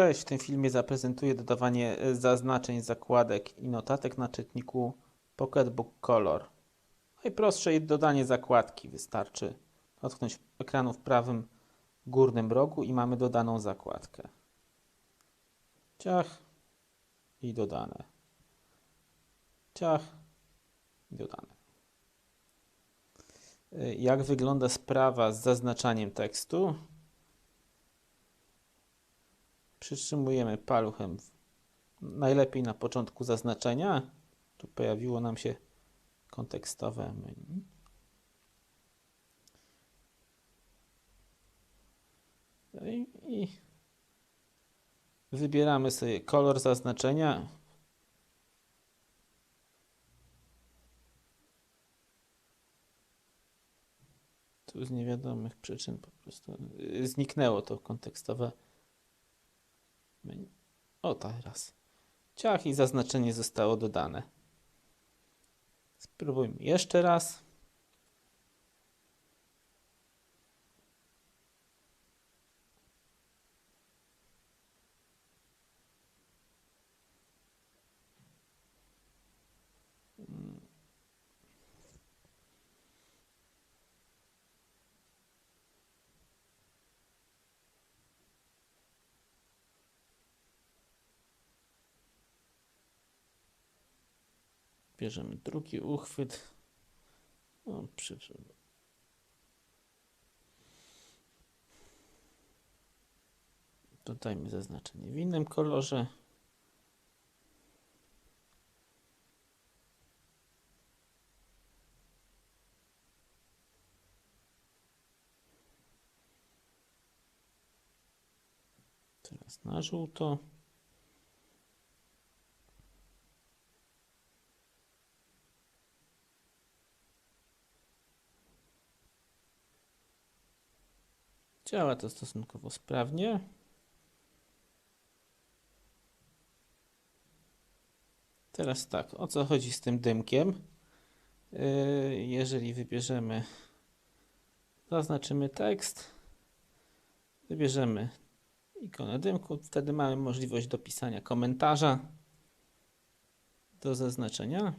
Cześć, w tym filmie zaprezentuję dodawanie e, zaznaczeń, zakładek i notatek na czytniku Pocketbook Color. Najprostsze dodanie zakładki. Wystarczy dotknąć ekranu w prawym górnym rogu i mamy dodaną zakładkę. Ciach i dodane. Ciach i dodane. E, Jak wygląda sprawa z zaznaczaniem tekstu? Przytrzymujemy paluchem najlepiej na początku zaznaczenia. Tu pojawiło nam się kontekstowe menu. No I, wybieramy sobie kolor zaznaczenia. Tu z niewiadomych przyczyn po prostu zniknęło to kontekstowe menu. O, teraz. Ciach i zaznaczenie zostało dodane. Spróbujmy jeszcze raz. Bierzemy drugi uchwyt. O, przy... Dodajmy zaznaczenie w innym kolorze. Teraz na żółto. Działa to stosunkowo sprawnie. Teraz tak, o co chodzi z tym dymkiem? Yy, Jeżeli wybierzemy, zaznaczymy tekst, wybierzemy ikonę dymku, wtedy mamy możliwość dopisania komentarza do zaznaczenia.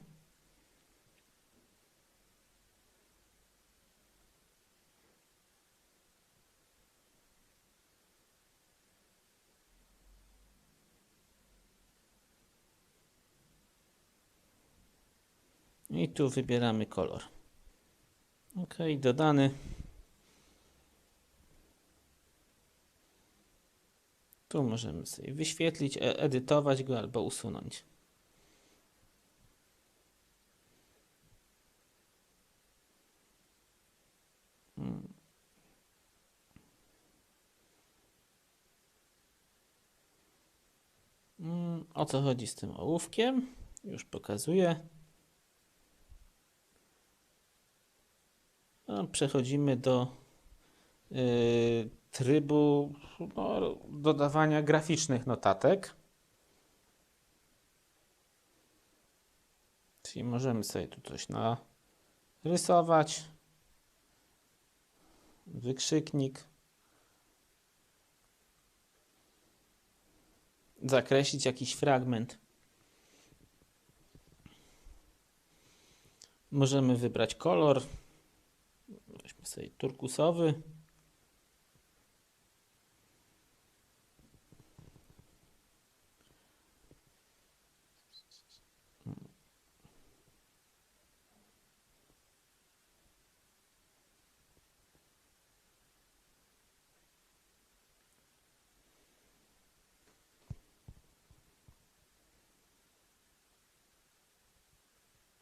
I tu wybieramy kolor. OK, dodany. Tu możemy sobie wyświetlić, e- edytować go albo usunąć. Mm. Mm, O co chodzi z tym ołówkiem? Już pokazuję. No, przechodzimy do y, trybu no, dodawania graficznych notatek. Czyli możemy sobie tu coś narysować. Wykrzyknik. Zakreślić jakiś fragment. Możemy wybrać kolor. Sobie turkusowy.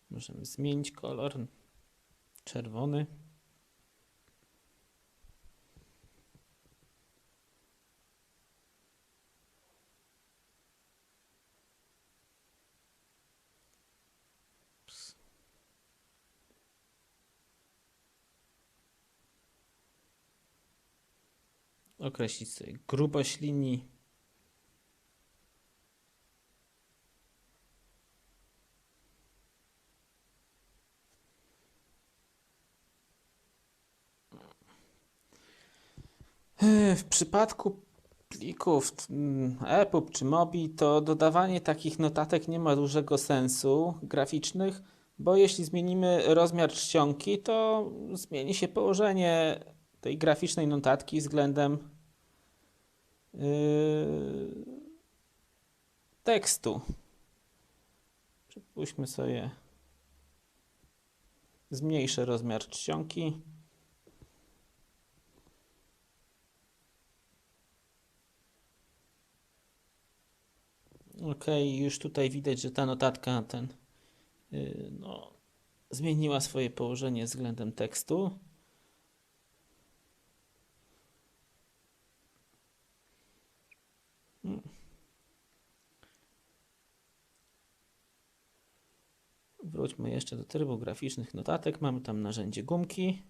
Możemy zmienić kolor. Czerwony. Określić sobie grubość linii. W przypadku plików mm, EPUB czy MOBI, to dodawanie takich notatek nie ma dużego sensu graficznych, bo jeśli zmienimy rozmiar czcionki, to zmieni się położenie tej graficznej notatki względem tekstu. Przypuśćmy sobie zmniejszę rozmiar czcionki. Ok, już tutaj widać, że ta notatka ten yy, no, zmieniła swoje położenie względem tekstu. Wróćmy jeszcze do trybu graficznych notatek. Mamy tam narzędzie gumki.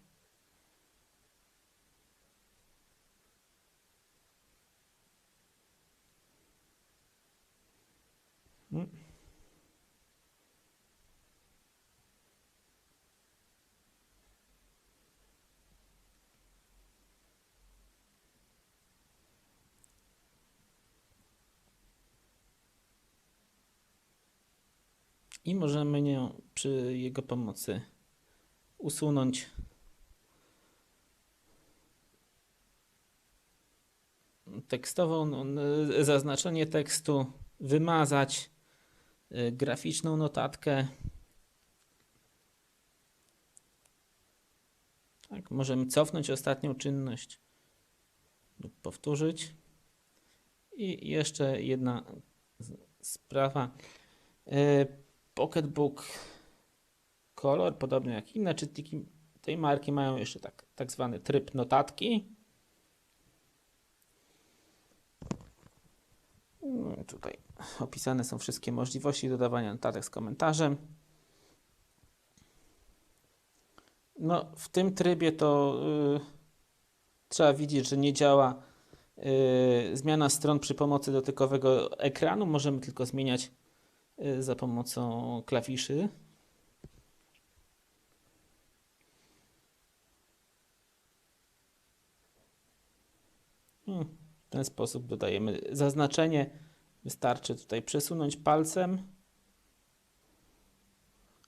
I możemy nią przy jego pomocy usunąć tekstową zaznaczenie tekstu, wymazać y, graficzną notatkę. Tak, możemy cofnąć ostatnią czynność lub powtórzyć. I jeszcze jedna sprawa. Pocketbook Color, podobnie jak inne czytniki tej marki, mają jeszcze tak, tak zwany tryb notatki. No Tutaj opisane są wszystkie możliwości dodawania notatek z komentarzem. No, w tym trybie to y, trzeba widzieć, że nie działa y, zmiana stron przy pomocy dotykowego ekranu. Możemy tylko zmieniać za pomocą klawiszy. Hmm, W ten sposób dodajemy zaznaczenie. Wystarczy tutaj przesunąć palcem,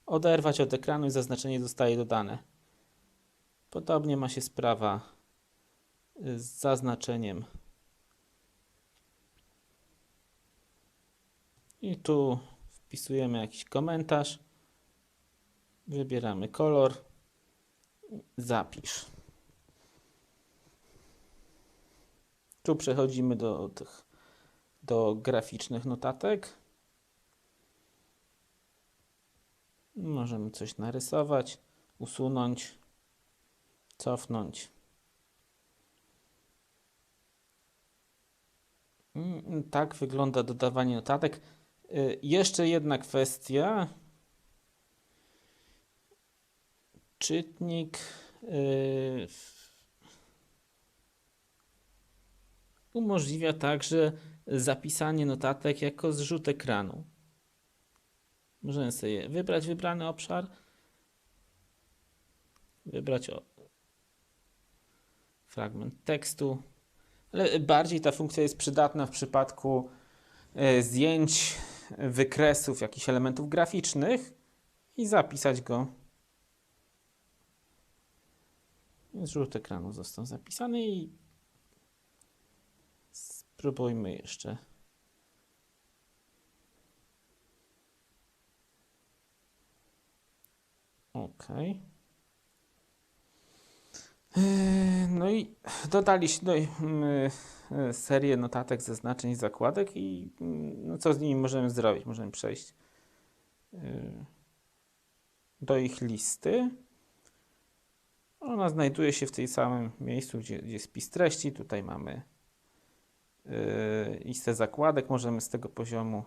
oderwać od ekranu i zaznaczenie zostaje dodane. Podobnie ma się sprawa y, z zaznaczeniem. I tu wpisujemy jakiś komentarz, wybieramy kolor, zapisz. Tu przechodzimy do tych do graficznych notatek. Możemy coś narysować, usunąć, cofnąć. Mm, Tak wygląda dodawanie notatek. Y, Jeszcze jedna kwestia. Czytnik y, umożliwia także zapisanie notatek jako zrzut ekranu. Możemy sobie wybrać wybrany obszar, wybrać fragment tekstu, ale bardziej ta funkcja jest przydatna w przypadku e, zdjęć, wykresów, jakichś elementów graficznych i zapisać go. Zrzut ekranu został zapisany i spróbujmy jeszcze. Ok. No i dodaliśmy yy, yy, serię notatek, zaznaczeń zakładek i yy, no co z nimi możemy zrobić? Możemy przejść yy, do ich listy. Ona znajduje się w tej samym miejscu, gdzie, gdzie jest spis treści. Tutaj mamy yy, listę zakładek. Możemy z tego poziomu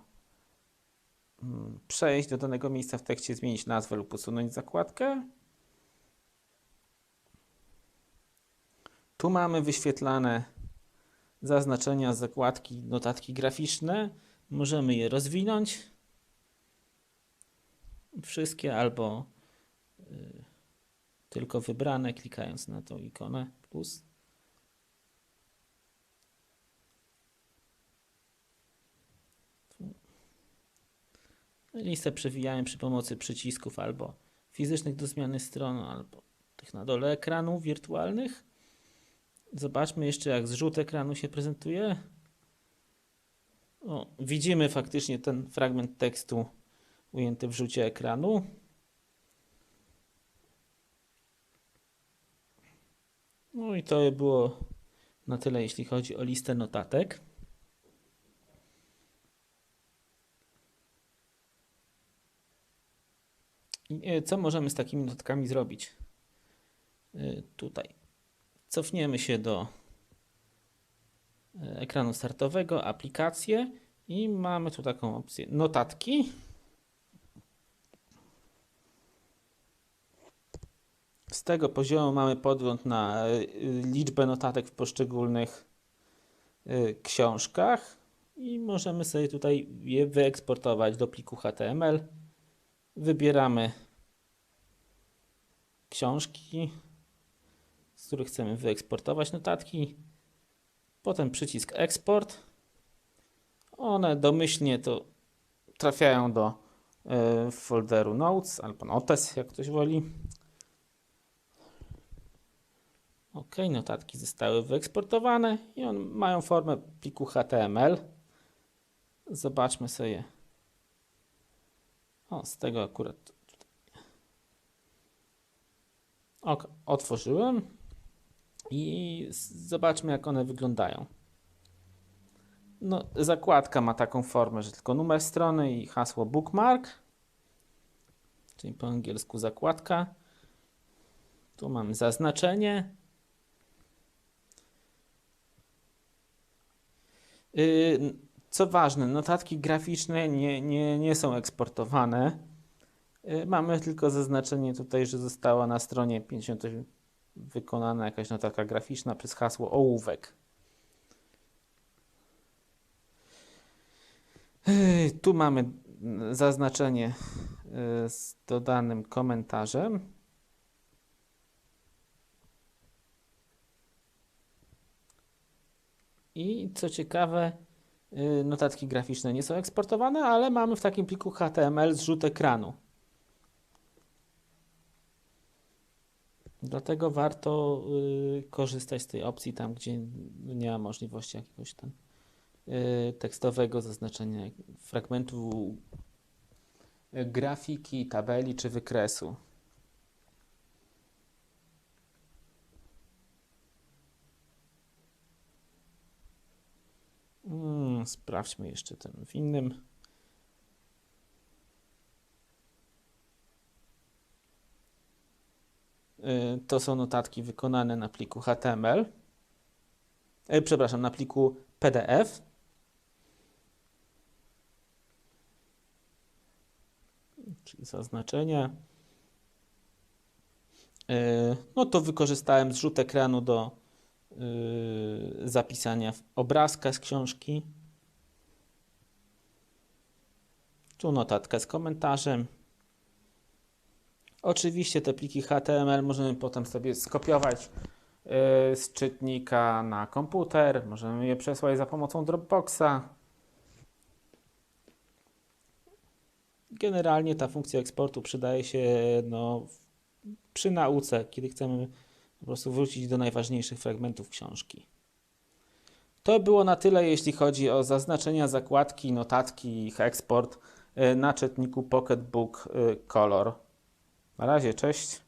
mm, przejść do danego miejsca w tekście, zmienić nazwę lub usunąć zakładkę. Tu mamy wyświetlane zaznaczenia zakładki notatki graficzne. Możemy je rozwinąć. Wszystkie albo y, tylko wybrane, klikając na tą ikonę plus. No listę przewijamy przy pomocy przycisków albo fizycznych do zmiany stron, albo tych na dole ekranu wirtualnych. Zobaczmy jeszcze, jak zrzut ekranu się prezentuje. O, widzimy faktycznie ten fragment tekstu ujęty w rzucie ekranu. No i to by było na tyle, jeśli chodzi o listę notatek. I, e, Co możemy z takimi notatkami zrobić? E, Tutaj cofniemy się do e, ekranu startowego, aplikacje i mamy tu taką opcję notatki. Z tego poziomu mamy podgląd na e, liczbę notatek w poszczególnych e, książkach i możemy sobie tutaj je wyeksportować do pliku HTML. Wybieramy książki, z których chcemy wyeksportować notatki. Potem przycisk eksport. One domyślnie to trafiają do e, folderu Notes albo Notes, jak ktoś woli. OK, notatki zostały wyeksportowane i on, mają formę pliku HTML. Zobaczmy sobie. O, z tego akurat. Ok, otworzyłem i zobaczmy, jak one wyglądają. No, zakładka ma taką formę, że tylko numer strony i hasło bookmark, czyli po angielsku zakładka. Tu mamy zaznaczenie. Yy, Co ważne, notatki graficzne nie, nie, nie są eksportowane. Yy, Mamy tylko zaznaczenie tutaj, że została na stronie 50 wykonana jakaś notatka graficzna przez hasło ołówek. Tu mamy zaznaczenie yy, z dodanym komentarzem. I co ciekawe, yy, notatki graficzne nie są eksportowane, ale mamy w takim pliku HTML zrzut ekranu. Dlatego warto y, korzystać z tej opcji tam, gdzie nie ma możliwości jakiegoś tam y, tekstowego zaznaczenia fragmentu y, grafiki, tabeli czy wykresu. Mm, sprawdźmy jeszcze ten w innym. To są notatki wykonane na pliku HTML. E, Przepraszam, na pliku PDF. Czyli zaznaczenia. Y, No to wykorzystałem zrzut ekranu do y, zapisania obrazka z książki. Tu notatka z komentarzem. Oczywiście te pliki HTML możemy potem sobie skopiować y, z czytnika na komputer, możemy je przesłać za pomocą Dropboxa. Generalnie ta funkcja eksportu przydaje się no, przy nauce, kiedy chcemy po prostu wrócić do najważniejszych fragmentów książki. To było na tyle, jeśli chodzi o zaznaczenia, zakładki, notatki ich eksport y, na czytniku Pocketbook y, Color. Na razie, cześć.